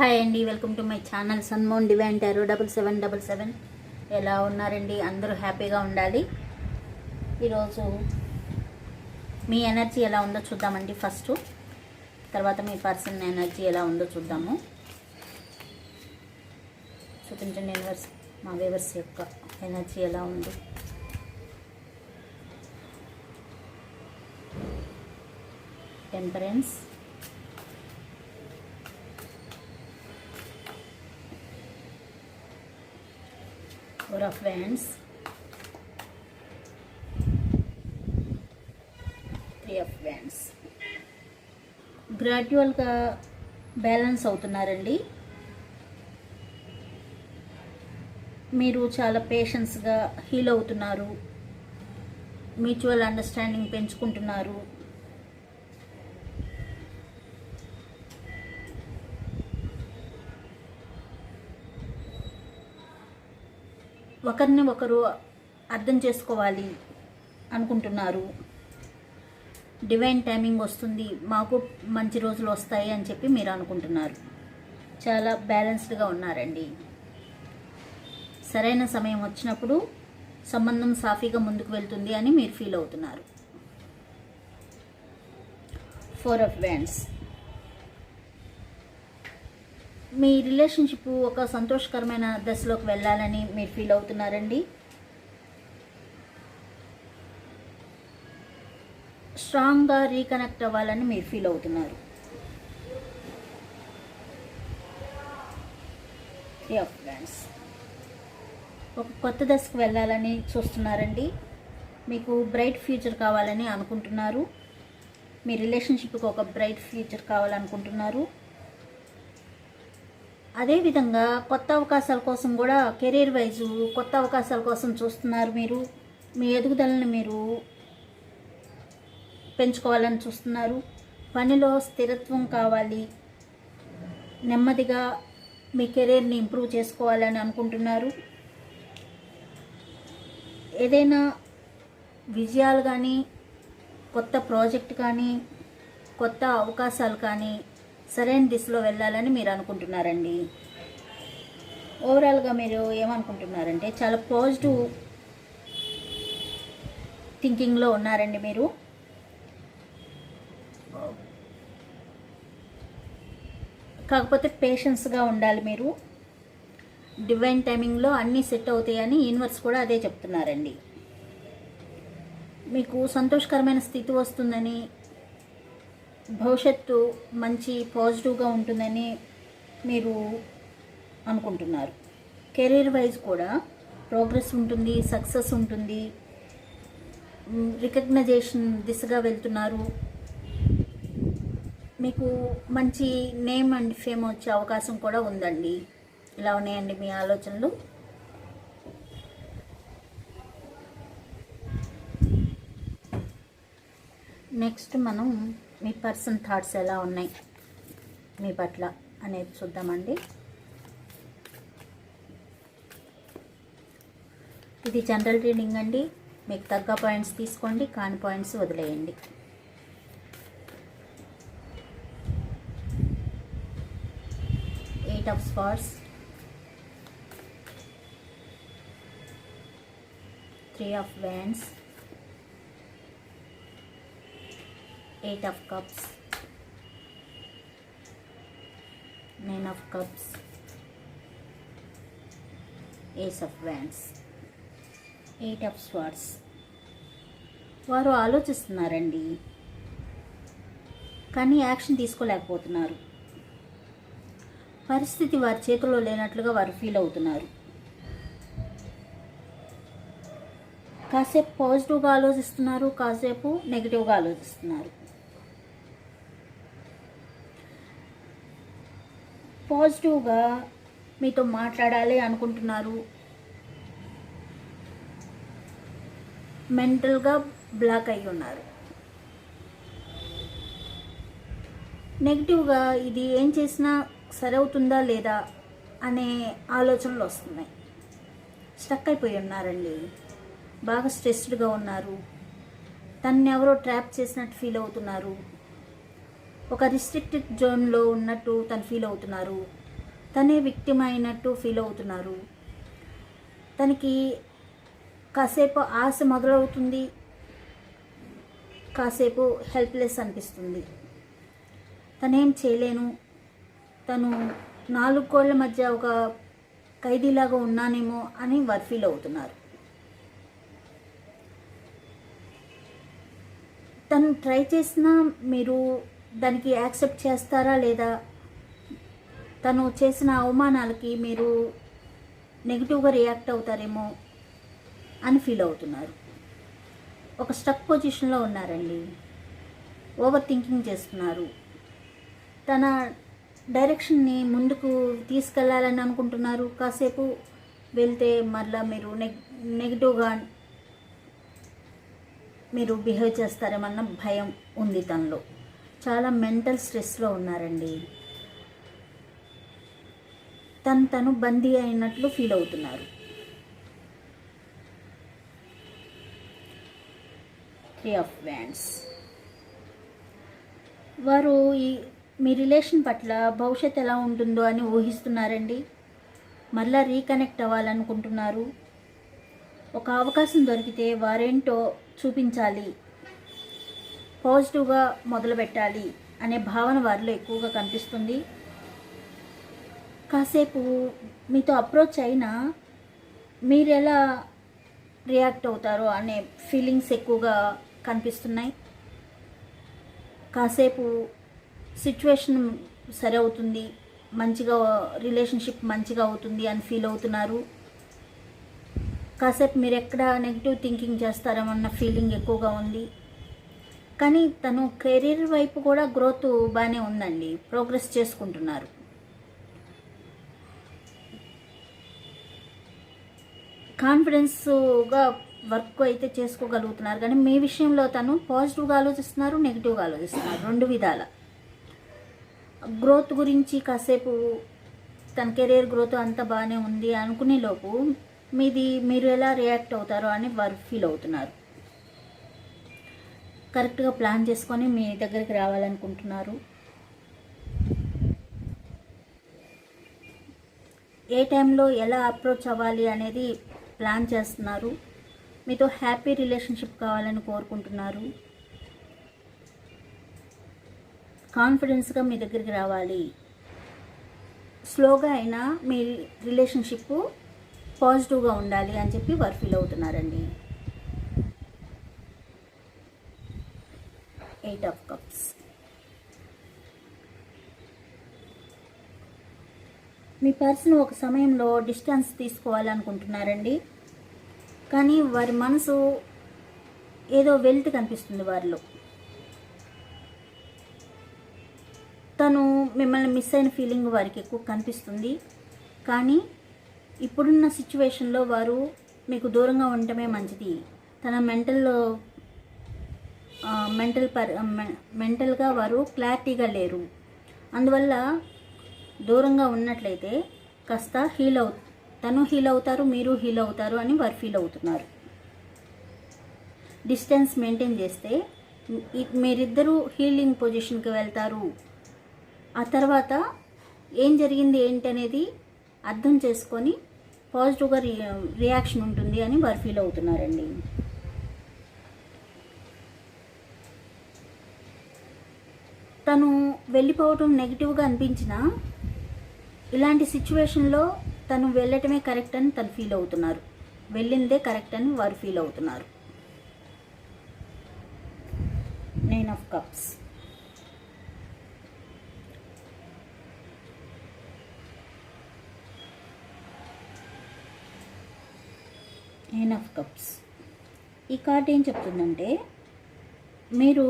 Hi అండి welcome to my channel sun moon divine tarot double seven double seven. ఎలా ఉన్నారండి? అందరూ హ్యాపీగా ఉండాలి. ఈరోజు మీ ఎనర్జీ ఎలా ఉందో చూద్దామండి ఫస్ట్. తర్వాత మీ పర్సన్ ఎనర్జీ ఎలా ఉందో చూద్దాము. చూపించండి యూనివర్స్ మా వేవర్స్ యొక్క ఎనర్జీ ఎలా ఉంది. Temperance four of wands three of wands గ్రాడ్యువల్గా బ్యాలెన్స్ అవుతున్నారండి. మీరు చాలా పేషెన్స్గా హీల్ అవుతున్నారు. మ్యూచువల్ అండర్స్టాండింగ్ పెంచుకుంటున్నారు. ఒకరిని ఒకరు అర్థం చేసుకోవాలి అనుకుంటున్నారు. డివైన్ టైమింగ్ వస్తుంది మాకు మంచి రోజులు వస్తాయి అని చెప్పి మీరు అనుకుంటున్నారు. చాలా బ్యాలెన్స్డ్గా ఉన్నారండి. సరైన సమయం వచ్చినప్పుడు సంబంధం సాఫీగా ముందుకు వెళ్తుంది అని మీరు ఫీల్ అవుతున్నారు. ఫోర్ ఆఫ్ వ్యాండ్స్ మీ రిలేషన్షిప్ ఒక సంతోషకరమైన దశలోకి వెళ్ళాలని మీరు ఫీల్ అవుతున్నారండి? స్ట్రాంగ్గా రీకనెక్ట్ అవ్వాలని మీరు ఫీల్ అవుతున్నారు. ఫ్రెండ్స్ ఒక కొత్త దశకు వెళ్ళాలని చూస్తున్నారండి. మీకు బ్రైట్ ఫ్యూచర్ కావాలని అనుకుంటున్నారు. మీ రిలేషన్షిప్కి ఒక బ్రైట్ ఫ్యూచర్ కావాలనుకుంటున్నారు. అదేవిధంగా కొత్త అవకాశాల కోసం కూడా కెరీర్ వైజు కొత్త అవకాశాల కోసం చూస్తున్నారు మీరు. మీ ఎదుగుదలని మీరు పెంచుకోవాలని చూస్తున్నారు. పనిలో స్థిరత్వం కావాలి. నెమ్మదిగా మీ కెరీర్ని ఇంప్రూవ్ చేసుకోవాలని అనుకుంటున్నారు. ఏదైనా విజయాలు కానీ కొత్త ప్రాజెక్ట్ కానీ కొత్త అవకాశాలు కానీ సరైన దిశలో వెళ్ళాలని మీరు అనుకుంటున్నారండి? ఓవరాల్గా మీరు ఏమనుకుంటున్నారంటే చాలా పాజిటివ్ థింకింగ్లో ఉన్నారండి మీరు. కాకపోతే పేషెన్స్గా ఉండాలి మీరు. డివైన్ టైమింగ్లో అన్నీ సెట్ అవుతాయని యూనివర్స్ కూడా అదే చెప్తున్నారండి. మీకు సంతోషకరమైన స్థితి వస్తుందని భవిష్యత్తు మంచి పాజిటివ్గా ఉంటుందని మీరు అనుకుంటున్నారు. కెరీర్ వైజ్ కూడా ప్రోగ్రెస్ ఉంటుంది సక్సెస్ ఉంటుంది. రికగ్నైజేషన్ దిశగా వెళ్తున్నారు. మీకు మంచి నేమ్ అండ్ ఫేమ్ వచ్చే అవకాశం కూడా ఉందండి. ఇలా ఉన్నాయండి మీ ఆలోచనలు? నెక్స్ట్ మనం మీ పర్సన్ థాట్స్ ఎలా ఉన్నాయి మీ పట్ల అనేది చూద్దామండి. ఇది జనరల్ రీడింగ్ అండి. మీకు తగ్గ పాయింట్స్ తీసుకోండి కాని పాయింట్స్ వదిలేయండి. Eight of spots three of wands eight of cups nine of cups ace of wands eight of swords వారు ఆలోచిస్తున్నారండి. కానీ యాక్షన్ తీసుకోలేకపోతున్నారు. పరిస్థితి వారి చేతిలో లేనట్లుగా వారు ఫీల్ అవుతున్నారు. కాసేపు పాజిటివ్గా ఆలోచిస్తున్నారు కాసేపు నెగిటివ్గా ఆలోచిస్తున్నారు. పాజిటివ్గా మీతో మాట్లాడాలి అనుకుంటున్నారు. మెంటల్గా బ్లాక్ అయి ఉన్నారు. నెగిటివ్గా ఇది ఏం చేసినా సరవుతుందా లేదా అనే ఆలోచనలు వస్తున్నాయి. స్టక్ అయిపోయి ఉన్నారండి. బాగా స్ట్రెస్డ్గా ఉన్నారు. తన్ని ఎవరో ట్రాప్ చేసినట్టు ఫీల్ అవుతున్నారు. ఒక రిస్ట్రిక్టెడ్ జోన్లో ఉన్నట్టు తను ఫీల్ అవుతున్నారు. తనే విక్టిమ్ అయినట్టు ఫీల్ అవుతున్నారు. తనకి కాసేపు ఆశ మొదలవుతుంది. కాసేపు హెల్ప్లెస్ అనిపిస్తుంది. తనేం చేయలేను. తను నాలుగు కోళ్ళ మధ్య ఒక ఖైదీలాగా ఉన్నానేమో అని వారు ఫీల్ అవుతున్నారు. తను ట్రై చేసినా మీరు దానికి యాక్సెప్ట్ చేస్తారా లేదా? తను చేసిన అవమానాలకి మీరు నెగిటివ్గా రియాక్ట్ అవుతారేమో అని ఫీల్ అవుతున్నారు. ఒక స్టక్ పొజిషన్లో ఉన్నారండి. ఓవర్ థింకింగ్ చేస్తున్నారు. తన డైరెక్షన్ని ముందుకు తీసుకెళ్ళాలని అనుకుంటున్నారు. కాసేపు వెళ్తే మరలా మీరు నెగ్ నెగిటివ్గా మీరు బిహేవ్ చేస్తారేమన్న భయం ఉంది తనలో. చాలా మెంటల్ స్ట్రెస్లో ఉన్నారండి. తను తను బందీ అయినట్లు ఫీల్ అవుతున్నారు. త్రీ ఆఫ్ వ్యాండ్స్ వారు ఈ మీ రిలేషన్ పట్ల భవిష్యత్ ఎలా ఉంటుందో అని ఊహిస్తున్నారండి. మళ్ళా రీకనెక్ట్ అవ్వాలనుకుంటున్నారు. ఒక అవకాశం దొరికితే వారేంటో చూపించాలి. పాజిటివ్గా మొదలు పెట్టాలి అనే భావన వారిలో ఎక్కువగా కనిపిస్తుంది. కాసేపు మీతో అప్రోచ్ అయినా మీరు ఎలా రియాక్ట్ అవుతారో అనే ఫీలింగ్స్ ఎక్కువగా కనిపిస్తున్నాయి. కాసేపు సిచ్యువేషన్ సరి అవుతుంది మంచిగా రిలేషన్షిప్ మంచిగా అవుతుంది అని ఫీల్ అవుతున్నారు. కాసేపు మీరు ఎక్కడ నెగిటివ్ థింకింగ్ చేస్తారేమన్న ఫీలింగ్ ఎక్కువగా ఉంది. కానీ తను కెరీర్ వైపు కూడా గ్రోత్ బాగానే ఉందండి. ప్రోగ్రెస్ చేసుకుంటున్నారు. కాన్ఫిడెన్స్గా వర్క్ అయితే చేసుకోగలుగుతున్నారు. కానీ మీ విషయంలో తను పాజిటివ్గా ఆలోచిస్తున్నారు నెగిటివ్గా ఆలోచిస్తున్నారు రెండు విధాల? గ్రోత్ గురించి కాసేపు తన కెరీర్ గ్రోత్ అంతా బాగానే ఉంది అనుకునే లోపు మీది మీరు ఎలా రియాక్ట్ అవుతారో అని వారు ఫీల్ అవుతున్నారు. కరెక్ట్గా ప్లాన్ చేసుకొని మీ దగ్గరికి రావాలనుకుంటున్నారు. ఏ టైంలో ఎలా అప్రోచ్ అవ్వాలి అనేది ప్లాన్ చేస్తున్నారు. మీతో హ్యాపీ రిలేషన్షిప్ కావాలని కోరుకుంటున్నారు. కాన్ఫిడెన్స్గా మీ దగ్గరికి రావాలి. స్లోగా అయినా మీ రిలేషన్షిప్ పాజిటివ్గా ఉండాలి అని చెప్పి వారు feel అవుతున్నారండి. Eight of cups. Me person ఒక సమయంలో డిస్టెన్స్ తీసుకోవాలనుకుంటున్నారండి. కానీ వారి మనసు ఏదో వెల్త్ కనిపిస్తుంది వారిలో. తను మిమ్మల్ని మిస్ అయిన ఫీలింగ్ వారికి ఎక్కువ కనిపిస్తుంది. కానీ ఇప్పుడున్న సిచ్యువేషన్లో వారు మీకు దూరంగా ఉండటమే మంచిది. తన మెంటల్లో మెంటల్ పర్ మెంటల్గా వారు క్లారిటీగా లేరు. అందువల్ల దూరంగా ఉన్నట్లయితే కాస్త హీల్ అవు తను హీల్ అవుతారు మీరు హీల్ అవుతారు అని వారు ఫీల్ అవుతున్నారు. డిస్టెన్స్ మెయింటైన్ చేస్తే మీరిద్దరూ హీలింగ్ పొజిషన్కి వెళ్తారు. ఆ తర్వాత ఏం జరిగింది ఏంటనేది అర్థం చేసుకొని పాజిటివ్గా రి రియాక్షన్ ఉంటుంది అని వారు ఫీల్ అవుతున్నారండి. తను వెళ్ళిపోవటం నెగిటివ్గా అనిపించినా ఇలాంటి సిచ్యువేషన్లో తను వెళ్ళటమే కరెక్ట్ అని తను ఫీల్ అవుతున్నారు. వెళ్ళిందే కరెక్ట్ అని వారు ఫీల్ అవుతున్నారు. Nine of cups nine of cups ఈ కార్డ్ ఏం చెప్తుందంటే మీరు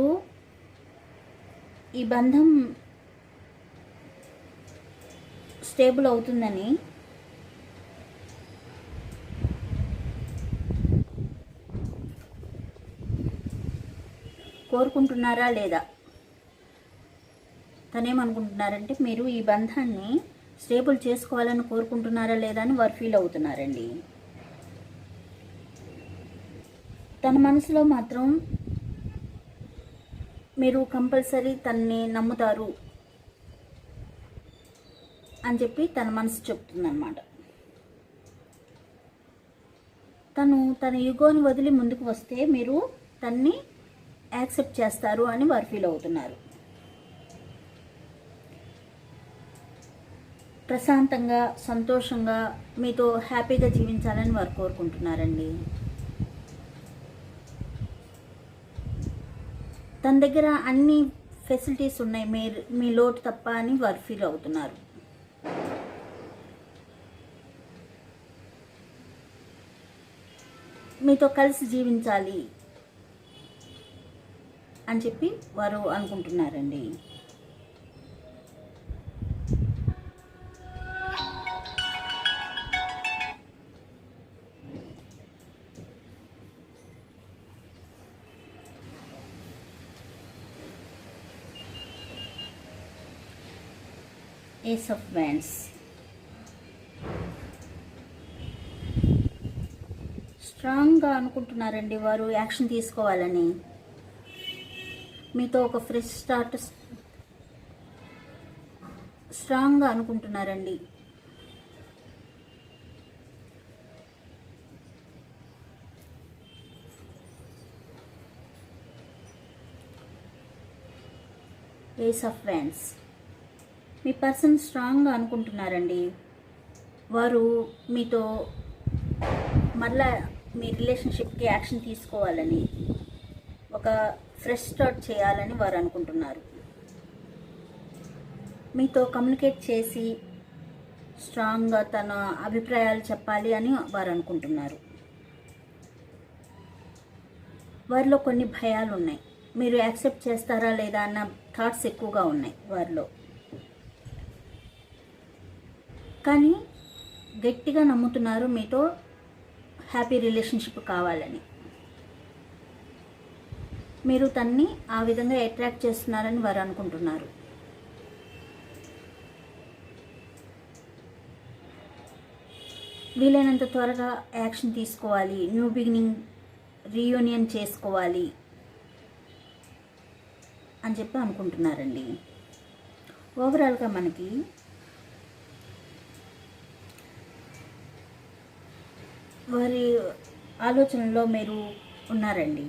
ఈ బంధం స్టేబుల్ అవుతుందని. కోరుకుంటున్నారా లేదా? తనేమనుకుంటున్నారంటే మీరు ఈ బంధాన్ని స్టేబుల్ చేసుకోవాలని కోరుకుంటున్నారా లేదా అని వారు ఫీల్ అవుతున్నారండి. తన మనసులో మాత్రం మీరు కంపల్సరీ తన్ని నమ్ముతారు అని చెప్పి తన మనసు చెప్తుందన్నమాట. తను తన యుగోని వదిలి ముందుకు వస్తే మీరు తన్ని యాక్సెప్ట్ చేస్తారు అని వారు ఫీల్ అవుతున్నారు. ప్రశాంతంగా సంతోషంగా మీతో హ్యాపీగా జీవించాలని వారు కోరుకుంటున్నారండి. తన దగ్గర అన్ని ఫెసిలిటీస్ ఉన్నాయి. మీ మీ లోటు తప్ప అని వారు ఫీల్ అవుతున్నారు. మీతో కలిసి జీవించాలి అని చెప్పి వారు అనుకుంటున్నారండి. ఏస్ ఆఫ్ బ్యాండ్స్ స్ట్రాంగ్గా అనుకుంటున్నారండి వారు యాక్షన్ తీసుకోవాలని. మీతో ఒక ఫ్రెష్ స్టార్ట్ స్ట్రాంగ్గా అనుకుంటున్నారండి. ఏస్ ఆఫ్ వ్యాన్స్ మీ పర్సన్ స్ట్రాంగ్గా అనుకుంటున్నారండి. వారు మీతో మళ్ళా మీ రిలేషన్షిప్కి యాక్షన్ తీసుకోవాలని ఒక ఫ్రెష్ స్టార్ట్ చేయాలని వారు అనుకుంటున్నారు. మీతో కమ్యూనికేట్ చేసి స్ట్రాంగ్గా తన అభిప్రాయాలు చెప్పాలి అని వారు అనుకుంటున్నారు. వారిలో కొన్ని భయాలు ఉన్నాయి మీరు యాక్సెప్ట్ చేస్తారా లేదా అన్న థాట్స్ ఎక్కువగా ఉన్నాయి వారిలో. కానీ గట్టిగా నమ్ముతున్నారు మీతో హ్యాపీ రిలేషన్షిప్ కావాలని. మీరు తన్ని ఆ విధంగా అట్రాక్ట్ చేస్తున్నారని వారు అనుకుంటున్నారు. వీలైనంత త్వరగా యాక్షన్ తీసుకోవాలి న్యూ బిగినింగ్ రీయూనియన్ చేసుకోవాలి అని చెప్పి అనుకుంటున్నారండి. ఓవరాల్గా మనకి వారి ఆలోచనలో మీరు ఉన్నారండి.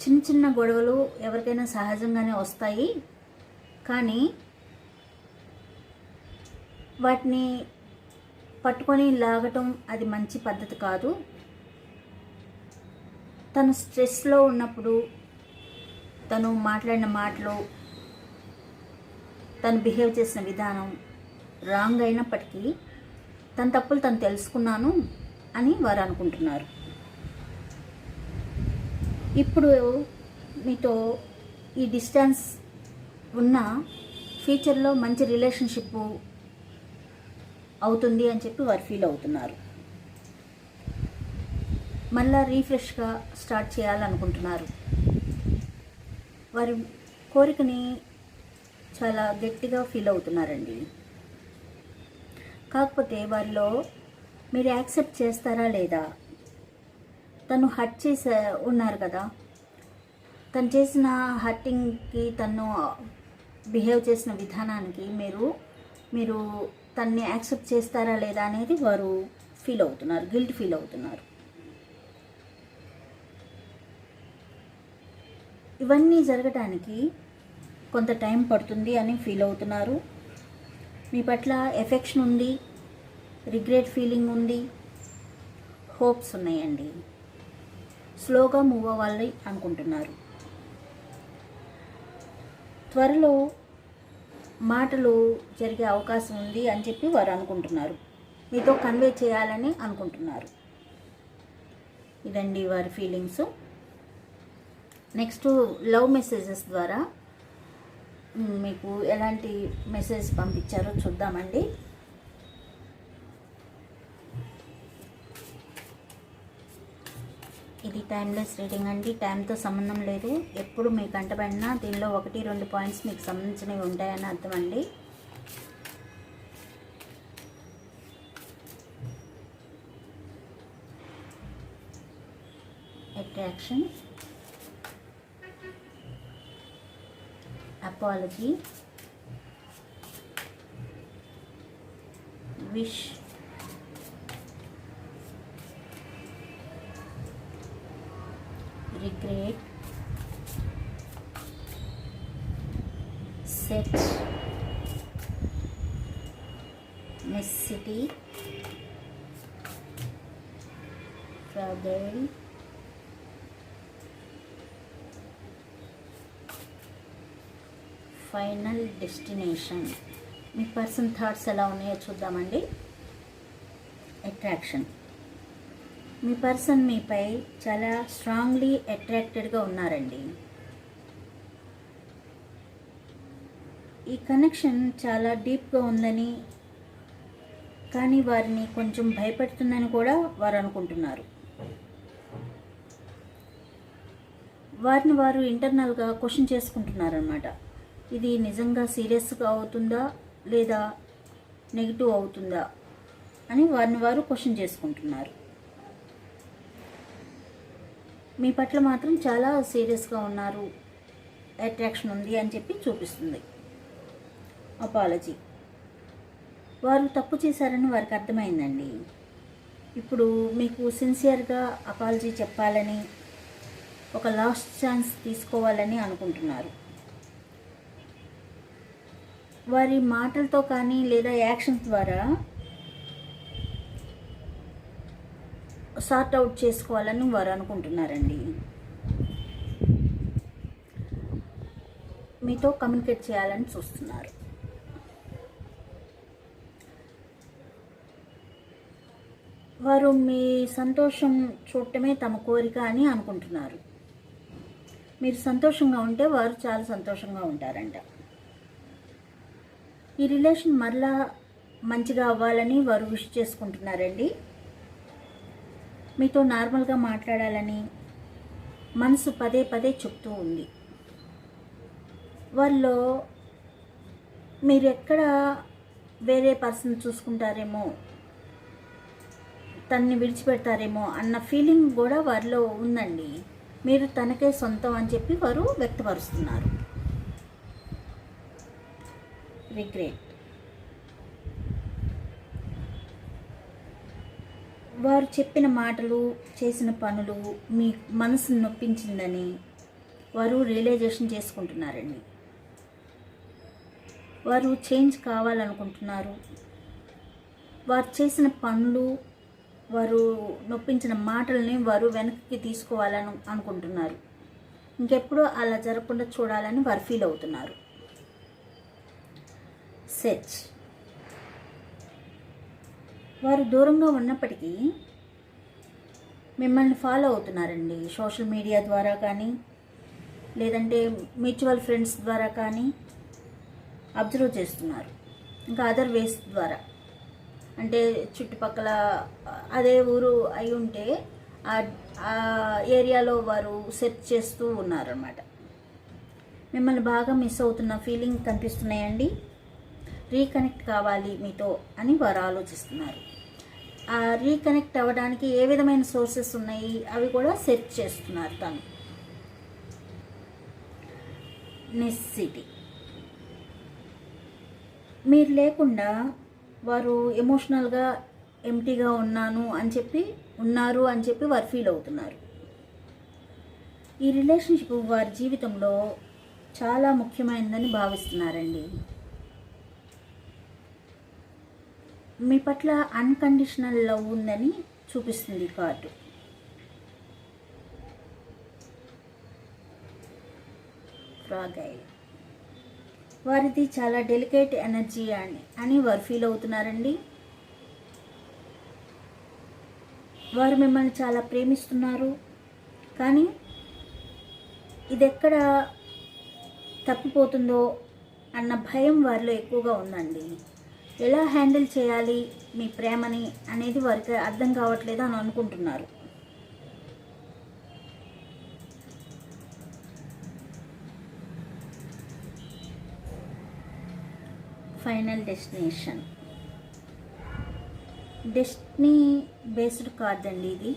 చిన్న చిన్న గొడవలు ఎవరికైనా సహజంగానే వస్తాయి. కానీ వాటిని పట్టుకొని లాగటం అది మంచి పద్ధతి కాదు. తను స్ట్రెస్లో ఉన్నప్పుడు తను మాట్లాడిన మాటలు తను బిహేవ్ చేసిన విధానం రాంగ్ అయినప్పటికీ తన తప్పులు తను తెలుసుకున్నాను అని వారు అనుకుంటున్నారు. ఇప్పుడు మీతో ఈ డిస్టెన్స్ ఉన్న ఫ్యూచర్లో మంచి రిలేషన్షిప్ అవుతుంది అని చెప్పి వారు ఫీల్ అవుతున్నారు. మళ్ళా రీఫ్రెష్గా స్టార్ట్ చేయాలనుకుంటున్నారు. వారి కోరికని చాలా గట్టిగా ఫీల్ అవుతున్నారండి. కాకపోతే వారిలో మీరు యాక్సెప్ట్ చేస్తారా లేదా? తను హర్ట్ చేసే ఉన్నారు కదా. తను చేసిన హర్టింగ్కి తను బిహేవ్ చేసిన విధానానికి మీరు మీరు తన్ని యాక్సెప్ట్ చేస్తారా లేదా అనేది వారు ఫీల్ అవుతున్నారు గిల్ట్ ఫీల్ అవుతున్నారు. ఇవన్నీ జరగటానికి కొంత టైం పడుతుంది అని ఫీల్ అవుతున్నారు. మీ పట్ల ఎఫెక్షన్ ఉంది రిగ్రెట్ ఫీలింగ్ ఉంది హోప్స్ ఉన్నాయండి. స్లోగా మూవ్ అవ్వాలి అనుకుంటున్నారు. త్వరలో మాటలు జరిగే అవకాశం ఉంది అని చెప్పి వారు అనుకుంటున్నారు. మీతో కన్వే చేయాలని అనుకుంటున్నారు. ఇదండి వారి ఫీలింగ్స్. నెక్స్ట్ లవ్ మెసేజెస్ ద్వారా మీకు ఎలాంటి మెసేజ్ పంపించారో చూద్దామండి. ఇది టైమ్లెస్ రీడింగ్ అండి. టైంతో సంబంధం లేదు. ఎప్పుడు మీకు అంటబడినా దీనిలో ఒకటి రెండు పాయింట్స్ మీకు సంబంధించినవి ఉంటాయని అర్థం అండి. Attraction apology, wish, regret, set, necessity, brother final destination. మీ పర్సన్ థాట్స్ ఎలా ఉన్నాయో చూద్దామండి. అట్రాక్షన్. మీ పర్సన్ మీపై చాలా స్ట్రాంగ్లీ అట్రాక్టెడ్గా ఉన్నారండి. ఈ కనెక్షన్ చాలా డీప్గా ఉందని కానీ వారిని కొంచెం భయపెడుతుందని కూడా వారు అనుకుంటున్నారు. వారిని వారు ఇంటర్నల్గా క్వశ్చన్ చేసుకుంటున్నారనమాట ఇది నిజంగా సీరియస్గా అవుతుందా లేదా నెగిటివ్ అవుతుందా అని వారిని వారు క్వశ్చన్ చేసుకుంటున్నారు. మీ పట్ల మాత్రం చాలా సీరియస్గా ఉన్నారు. అట్రాక్షన్ ఉంది అని చెప్పి చూపిస్తుంది. అపాలజీ. వారు తప్పు చేశారని వారికి అర్థమైందండి. ఇప్పుడు మీకు సిన్సియర్గా అపాలజీ చెప్పాలని ఒక లాస్ట్ ఛాన్స్ తీసుకోవాలని అనుకుంటున్నారు. వారి మాటలతో కానీ లేదా యాక్షన్స్ ద్వారా సార్ట్ అవుట్ చేసుకోవాలని వారు అనుకుంటున్నారండి. మీతో కమ్యూనికేట్ చేయాలని చూస్తున్నారు. వారు మీ సంతోషం చూడటమే తమ కోరిక అని అనుకుంటున్నారు. మీరు సంతోషంగా ఉంటే వారు చాలా సంతోషంగా ఉంటారంట. ఈ రిలేషన్ మరలా మంచిగా అవ్వాలని వారు విష్ చేసుకుంటున్నారండి. మీతో నార్మల్గా మాట్లాడాలని మనసు పదే పదే చెప్తూ ఉంది. వాళ్ళు మీరు ఎక్కడ వేరే పర్సన్ చూసుకుంటారేమో తన్ని విడిచిపెడతారేమో అన్న ఫీలింగ్ కూడా వారిలో ఉందండి. మీరు తనకే సొంతం అని చెప్పి వారు వ్యక్తపరుస్తున్నారు. రిగ్రెట్ వారు చెప్పిన మాటలు చేసిన పనులు మీ మనసును నొప్పించిందని వారు రియలైజేషన్ చేసుకుంటున్నారండి. వారు చేంజ్ కావాలనుకుంటున్నారు. వారు చేసిన పనులు వారు నొప్పించిన మాటల్ని వారు వెనక్కి తీసుకోవాలని అనుకుంటున్నారు. ఇంకెప్పుడు అలా జరగకుండా చూడాలని వారు ఫీల్ అవుతున్నారు. సెర్చ్ వారు దూరంగా ఉన్నప్పటికీ మిమ్మల్ని ఫాలో అవుతున్నారండి. సోషల్ మీడియా ద్వారా కానీ లేదంటే మ్యూచువల్ ఫ్రెండ్స్ ద్వారా కానీ అబ్జర్వ్ చేస్తున్నారు. ఇంకా అదర్ వేస్ ద్వారా. అంటే చుట్టుపక్కల అదే ఊరు అయి ఉంటే ఆ ఏరియాలో వారు సెర్చ్ చేస్తూ ఉన్నారన్నమాట. మిమ్మల్ని బాగా మిస్ అవుతున్న ఫీలింగ్ కనిపిస్తున్నాయండి? రీకనెక్ట్ కావాలి మీతో అని వారు ఆలోచిస్తున్నారు. ఆ రీకనెక్ట్ అవ్వడానికి ఏ విధమైన సోర్సెస్ ఉన్నాయి? అవి కూడా సెర్చ్ చేస్తున్నారు తను. నెస్సిటీ. మీరు లేకుండా వారు ఎమోషనల్గా ఎంటీగా ఉన్నాను అని చెప్పి ఉన్నారు అని చెప్పి వారు ఫీల్ అవుతున్నారు. ఈ రిలేషన్షిప్ వారి జీవితంలో చాలా ముఖ్యమైనదని భావిస్తున్నారండి. మీ పట్ల అన్కండిషనల్ లవ్ ఉందని చూపిస్తుంది కార్డు. ఫ్రాగైల్ వారిది చాలా డెలికేట్ ఎనర్జీ అని అని వారు ఫీల్ అవుతున్నారండి. వారు మిమ్మల్ని చాలా ప్రేమిస్తున్నారు. కానీ ఇది ఎక్కడ తప్పిపోతుందో అన్న భయం వారిలో ఎక్కువగా ఉందండి. ఎలా హ్యాండిల్ చేయాలి మీ ప్రేమని అనేది వారికి అర్థం కావట్లేదు అని అనుకుంటున్నారు. Final destination destiny based card అండి ఇది.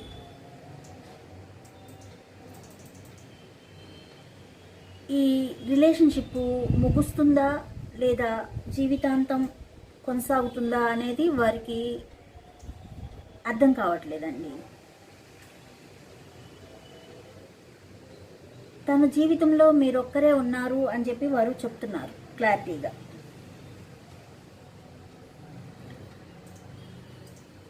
ఈ రిలేషన్షిప్ ముగుస్తుందా లేదా జీవితాంతం కొనసాగుతుందా అనేది వారికి అర్థం కావట్లేదండి. తన జీవితంలో మీరొక్కరే ఉన్నారు అని చెప్పి వారు చెప్తున్నారు క్లారిటీగా.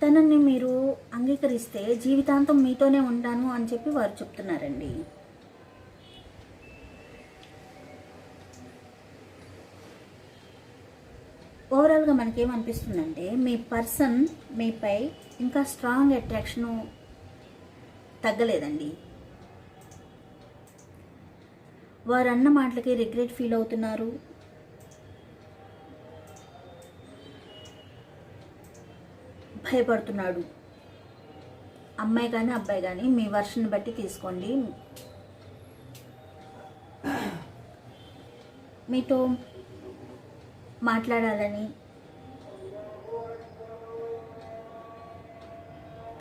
తనని మీరు అంగీకరిస్తే జీవితాంతం మీతోనే ఉంటాను అని చెప్పి వారు చెప్తున్నారండి. ఓవరాల్గా మనకేమనిపిస్తుందంటే మీ పర్సన్ మీపై ఇంకా స్ట్రాంగ్ అట్రాక్షను తగ్గలేదండి. వారు అన్న మాటలకి రిగ్రెట్ ఫీల్ అవుతున్నారు. భయపడుతున్నాడు. అమ్మాయి కానీ అబ్బాయి కానీ మీ వర్షన్ బట్టి తీసుకోండి. మీతో మాట్లాడాలని.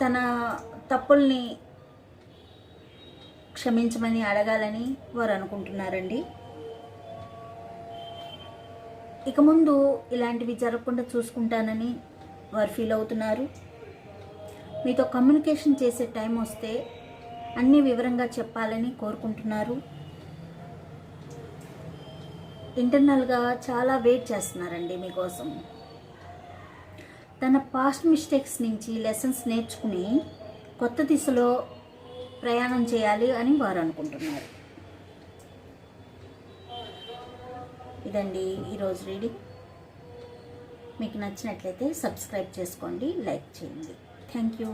తన తప్పుల్ని క్షమించమని అడగాలని వారు అనుకుంటున్నారండి. ఇక ముందు ఇలాంటివి జరగకుండా చూసుకుంటానని వారు ఫీల్ అవుతున్నారు. మీతో కమ్యూనికేషన్ చేసే టైం వస్తే అన్ని వివరంగా చెప్పాలని కోరుకుంటున్నారు. ఇంటర్నల్గా చాలా వెయిట్ చేస్తున్నారండి మీకోసం. తన పాస్ట్ మిస్టేక్స్ నుంచి లెసన్స్ నేర్చుకుని కొత్త దిశలో ప్రయాణం చేయాలి అని వారు అనుకుంటున్నారు. ఇదండి ఈరోజు రీడింగ్ మీకు నచ్చినట్లయితే సబ్స్క్రైబ్ చేసుకోండి లైక్ చేయండి. Thank you